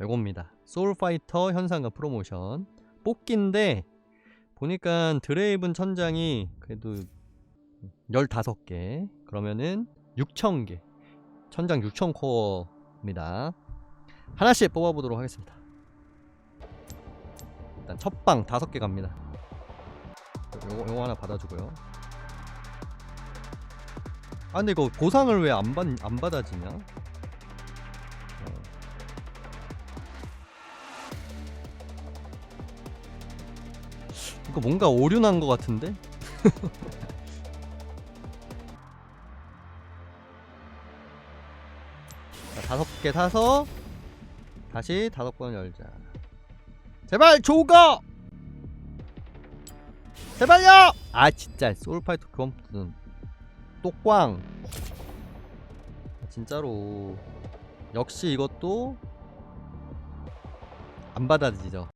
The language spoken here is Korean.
요겁니다. 소울파이터 현상과 프로모션 뽑기인데 보니까 드레이븐 천장이 그래도 15개 그러면은 6,000개 천장 6,000코어입니다. 하나씩 뽑아보도록 하겠습니다. 일단 첫방 5개 갑니다. 요거, 요거 하나 받아주고요. 아 근데 이거 보상을 왜 안 받, 안 받아지냐? 이거 뭔가 오류 난 것 같은데? 자, 다섯 개 사서 다시 다섯 번 열자. 제발 조거! 제발요! 아 진짜 소울파이터 그만두는 똑꽝. 아, 진짜로 역시 이것도 안 받아지죠.